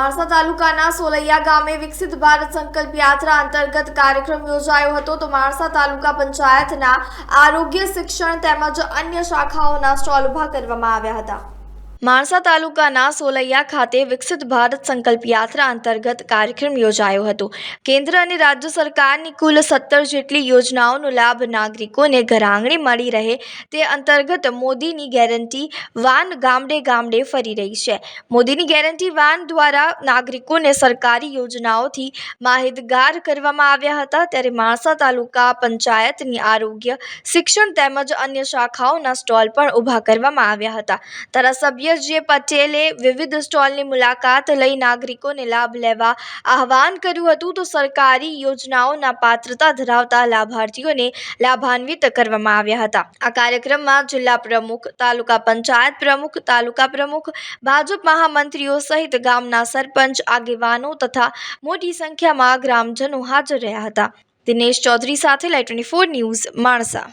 માણસા તાલુકાના સોલૈયા ગામે વિકસિત ભારત સંકલ્પ યાત્રા અંતર્ગત કાર્યક્રમ યોજાયો હતો. તો માણસા તાલુકા પંચાયતના આરોગ્ય શિક્ષણ તેમજ અન્ય શાખાઓના સ્ટોલ ઊભા કરવામાં આવ્યા હતા. માણસા તાલુકાના સોલૈયા ખાતે વિકસિત ભારત સંકલ્પ યાત્રા અંતર્ગત કાર્યક્રમ યોજાયો હતો. કેન્દ્ર અને રાજ્ય સરકારની કુલ સત્તર જેટલી યોજનાઓનો લાભ નાગરિકોને ઘરઆંગણે મળી રહે તે અંતર્ગત મોદીની ગેરંટી વાન ગામડે ગામડે ફરી રહી છે. મોદીની ગેરંટી વાન દ્વારા નાગરિકોને સરકારી યોજનાઓથી માહિતગાર કરવામાં આવ્યા હતા ત્યારે માણસા તાલુકા પંચાયતની આરોગ્ય, શિક્ષણ તેમજ અન્ય શાખાઓના સ્ટોલ પણ ઊભા કરવામાં આવ્યા હતા. ધારાસભ્ય જે પટેલે વિવિધ સ્ટોલની મુલાકાત લઈ નાગરિકોને લાભ લેવા આહવાન કર્યું હતું. તો સરકારી યોજનાઓના પાત્રતા ધરાવતા લાભાર્થીઓને લાભાન્વિત કરવામાં આવ્યા હતા. આ કાર્યક્રમમાં જિલ્લા પ્રમુખ, તાલુકા પંચાયત પ્રમુખ, તાલુકા પ્રમુખ, ભાજપ મહામંત્રીઓ સહિત ગામના સરપંચ, આગેવાનો તથા મોટી સંખ્યામાં ગ્રામજનો હાજર રહ્યા હતા. દિનેશ ચૌધરી સાથે લાઈ ટ્વેન્ટી ફોર ન્યૂઝ, માણસા.